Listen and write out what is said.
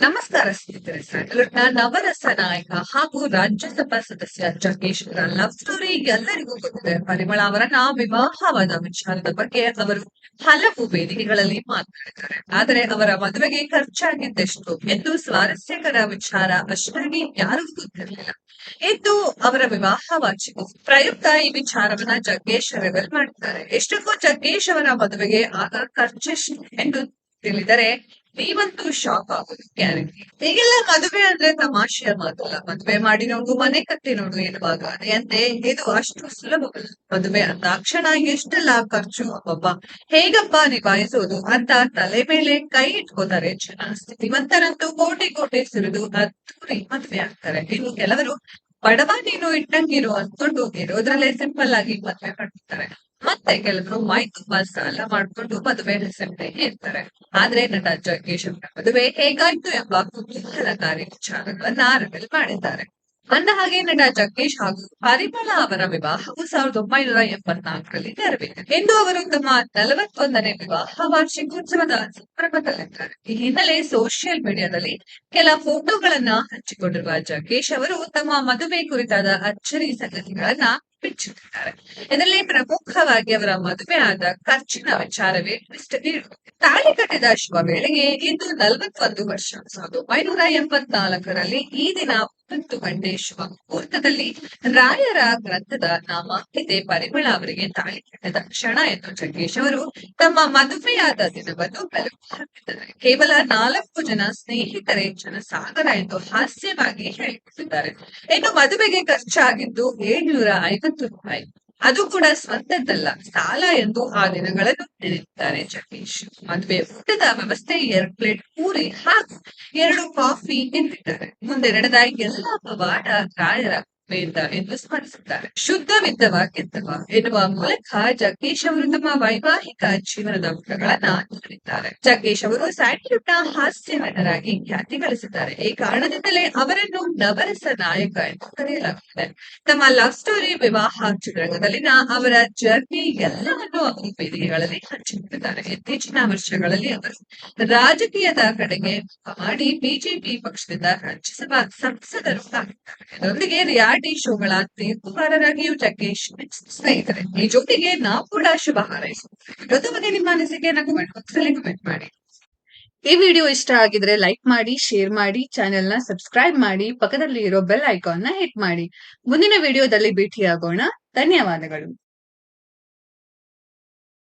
ನಮಸ್ಕಾರ ಸ್ನೇಹಿತರೆ ನವರಸ ನಾಯಕ ಹಾಗೂ ರಾಜ್ಯಸಭಾ ಸದಸ್ಯ ಜಗೇಶ್ ಅವರ ಲವ್ ಸ್ಟೋರಿ ಎಲ್ಲರಿಗೂ ಗೊತ್ತಿದೆ. ಪರಿಮಳ ಅವರನ್ನ ವಿವಾಹವಾದ ವಿಚಾರದ ಬಗ್ಗೆ ಅವರು ಹಲವು ವೇದಿಕೆಗಳಲ್ಲಿ ಮಾತನಾಡಿದ್ದಾರೆ ಆದರೆ ಅವರ ಮದುವೆಗೆ ಖರ್ಚಾಗಿದ್ದೆಷ್ಟು ಎಂದು ಸ್ವಾರಸ್ಯಕರ ವಿಚಾರ ಅಷ್ಟಾಗಿ ಯಾರಿಗೂ ಗೊತ್ತಿರಲಿಲ್ಲ. ಇದು ಅವರ ವಿವಾಹ ವಾಚಿಕ ಪ್ರಯುಕ್ತ ಈ ವಿಚಾರವನ್ನ ಜಗ್ಗೇಶ್ ರೆವೆಲ್ ಮಾಡಿದ್ದಾರೆ. ಎಷ್ಟಕ್ಕೂ ಜಗ್ಗೇಶ್ ಅವರ ಮದುವೆಗೆ ಆಗ ಖರ್ಚೆಷ್ಟು ಎಂದು ತಿಳಿದರೆ ನೀವಂತೂ ಶಾಕ್ ಆಗೋದು ಗ್ಯಾರಂಟಿ ಈಗೆಲ್ಲ ಮದುವೆ ಅಂದ್ರೆ ತಮಾಷೆಯ ಮಾತಲ್ಲ ಮದುವೆ ಮಾಡಿ ನೋಡು ಮನೆ ಕಟ್ಟಿ ನೋಡು ಎನ್ನುವಾಗ ಅದೇ ಇದು ಅಷ್ಟು ಸುಲಭವಲ್ಲ ಮದುವೆ ಅಂದಾಕ್ಷಣ ಎಷ್ಟೆಲ್ಲ ಖರ್ಚು ಅಬ್ಬಬ್ಬ ಹೇಗಪ್ಪ ನಿಭಾಯಿಸೋದು ಅಂತ ತಲೆ ಮೇಲೆ ಕೈ ಇಟ್ಕೋತಾರೆ ಜನ. ಸ್ಥಿತಿವಂತರಂತೂ ಕೋಟಿ ಕೋಟಿ ಸುರಿದು ಅದ್ದೂರಿ ಮದುವೆ ಆಗ್ತಾರೆ. ಇನ್ನು ಕೆಲವರು ಬಡವ ನೀನು ಇಟ್ಟಂಗಿರು ಅಂದ್ಕೊಂಡು ಇರೋದ್ರಲ್ಲೇ ಸಿಂಪಲ್ ಆಗಿ ಮದುವೆ ಮಾಡ್ತಾರೆ. ಮತ್ತೆ ಕೆಲವರು ಮೈಕ್ ಎಲ್ಲ ಮಾಡ್ಕೊಂಡು ಮದುವೆ ರಿಸೆಪ್ಟೇಗೆ ಇರ್ತಾರೆ. ಆದ್ರೆ ನಟ ಜಗ್ಗೇಶ್ ಅವರ ಮದುವೆ ಹೇಗಾಯ್ತು ಎಂಬ ಕುತೂಹಲಕಾರಿ ವಿಚಾರಗಳನ್ನ ರಿವೀಲ್ ಮಾಡಿದ್ದಾರೆ. ಅಂದ ಹಾಗೆ ನಟ ಜಗ್ಗೇಶ್ ಹಾಗೂ ಪರಿಮಳ ಅವರ ವಿವಾಹವು ಸಾವಿರದ ಒಂಬೈನೂರ ಎಂಬತ್ನಾಲ್ಕರಲ್ಲಿ ನೆರವೇರಿದೆ ಇಂದು ಅವರು ತಮ್ಮ ನಲವತ್ತೊಂದನೇ ವಿವಾಹ ವಾರ್ಷಿಕೋತ್ಸವದ ಸಂದರ್ಭದಲ್ಲಿದ್ದಾರೆ. ಈ ಹಿನ್ನೆಲೆ ಸೋಷಿಯಲ್ ಮೀಡಿಯಾದಲ್ಲಿ ಕೆಲ ಫೋಟೋಗಳನ್ನ ಹಂಚಿಕೊಂಡಿರುವ ಜಗ್ಗೇಶ್ ಅವರು ತಮ್ಮ ಮದುವೆ ಕುರಿತಾದ ಅಚ್ಚರಿ ಸಂಗತಿಗಳನ್ನ ಬಿಚ್ಚುತ್ತಿದ್ದಾರೆ ಇದರಲ್ಲಿ ಪ್ರಮುಖವಾಗಿ ಅವರ ಮದುವೆ ಆದ ಖರ್ಚಿನ ವಿಚಾರವೇ ಟ್ವಿಸ್ಟ್ ತಾಳಿ ಕಟ್ಟಿದ ಶುಭ ವೇಳೆಗೆ ಇಂದು ನಲವತ್ತೊಂದು ವರ್ಷ. ಸಾವಿರದ ಒಂಬೈನೂರ ಎಂಬತ್ನಾಲ್ಕರಲ್ಲಿ ಈ ದಿನ ಒಂಬತ್ತು ಗಂಟೆ ಶುಭ ಮುಹೂರ್ತದಲ್ಲಿ ರಾಯರ ಗ್ರಂಥದ ನಾಮಾಂಕಿತೆ ಪರಿಮಳ ಅವರಿಗೆ ತಾಳಿ ಕಟ್ಟಿದ ಕ್ಷಣ ಎಂದು ಜಗ್ಗೇಶ್ ಅವರು ತಮ್ಮ ಮದುವೆಯಾದ ದಿನವನ್ನು ಬೆಳಕು ಹಾಕಿದ್ದಾರೆ ಕೇವಲ ನಾಲ್ಕು ಜನ ಸ್ನೇಹಿತರೇ ಜನಸಾಗರ ಎಂದು ಹಾಸ್ಯವಾಗಿ ಹೇಳಿಕೊಂಡಿದ್ದಾರೆ ಇನ್ನು ಮದುವೆಗೆ ಖರ್ಚಾಗಿದ್ದು ಏಳ್ನೂರ ಐವತ್ತು ರೂಪಾಯಿ ಅದು ಕೂಡ ಸ್ವಂತದ್ದಲ್ಲ ಸಾಲ ಎಂದು ಆ ದಿನಗಳನ್ನು ನೆನೆಯುತ್ತಾರೆ ಜಗದೀಶ್. ಮದುವೆ ಊಟದ ವ್ಯವಸ್ಥೆ, ಎರಡು ಪ್ಲೇಟ್ ಪೂರಿ, ಹಾಗೂ ಎರಡು ಕಾಫಿ ಎಂದಿದ್ದಾರೆ ಮುಂದೆ ನಡೆದ ಎಲ್ಲಾ ಪವಾಡ ರಾಯರ ವೇದ ಎಂದು ಶುದ್ಧ ಶುದ್ಧವಿದ್ದವ ಗೆದ್ದವ ಎನ್ನುವ ಮೂಲಕ ಜಗ್ಗೇಶ್ ಅವರು ತಮ್ಮ ವೈವಾಹಿಕ ಜೀವನದ ಪುಟಗಳನ್ನ ತೋರಿದ್ದಾರೆ ಜಗ್ಗೇಶ್ ಅವರು ಸ್ಯಾಂಡ್ಲ್ವುಡ್ನ ಹಾಸ್ಯ ಖ್ಯಾತಿ ಗಳಿಸಿದ್ದಾರೆ. ಈ ಕಾರಣದಿಂದಲೇ ಅವರನ್ನು ನವರಸ ನಾಯಕ ಎಂದು ಕರೆಯಲಾಗುತ್ತದೆ. ತಮ್ಮ ಲವ್ ಸ್ಟೋರಿ ವಿವಾಹ ಚಿತ್ರರಂಗದಲ್ಲಿನ ಅವರ ಜರ್ನಿ ಎಲ್ಲವನ್ನು ಅವರು ವೇದಿಕೆಗಳಲ್ಲಿ ಹಂಚಿಕೊಂಡಿದ್ದಾರೆ. ಇತ್ತೀಚಿನ ವರ್ಷಗಳಲ್ಲಿ ಅವರು ರಾಜಕೀಯದ ಕಡೆಗೆ ಮಾಡಿ ಬಿಜೆಪಿ ಪಕ್ಷದಿಂದ ರಾಜ್ಯಸಭಾ ಸಂಸದರು ಆಗಿದ್ದಾರೆ. ಇದರೊಂದಿಗೆ ರಿಯಾಲಿಟಿ ಶೋಗಳ ತೀರ್ಪುಗಾರರಾಗಿಯೂ ಜಗ್ಗೇಶ್ ಸ್ನೇಹಿತರೆ, ಈ ಜೊತೆಗೆ ನಾವು ಕೂಡ ಶುಭ ಹಾರೈಸುತ್ತೇವೆ ಇವತ್ತು ಬಗ್ಗೆ ನಿಮ್ಮ ಅನಿಸಿಕೆಯನ್ನ ಕಮೆಂಟ್ ಬಾಕ್ಸ್ ಅಲ್ಲಿ ಕಮೆಂಟ್ ಮಾಡಿ. ಈ ವಿಡಿಯೋ ಇಷ್ಟ ಆಗಿದ್ರೆ ಲೈಕ್ ಮಾಡಿ ಶೇರ್ ಮಾಡಿ ಚಾನೆಲ್ನ ಸಬ್ಸ್ಕ್ರೈಬ್ ಮಾಡಿ ಪಕ್ಕದಲ್ಲಿ ಇರೋ ಬೆಲ್ ಐಕಾನ್ನ ಹಿಟ್ ಮಾಡಿ. ಮುಂದಿನ ವಿಡಿಯೋದಲ್ಲಿ ಭೇಟಿಯಾಗೋಣ. ಧನ್ಯವಾದಗಳು.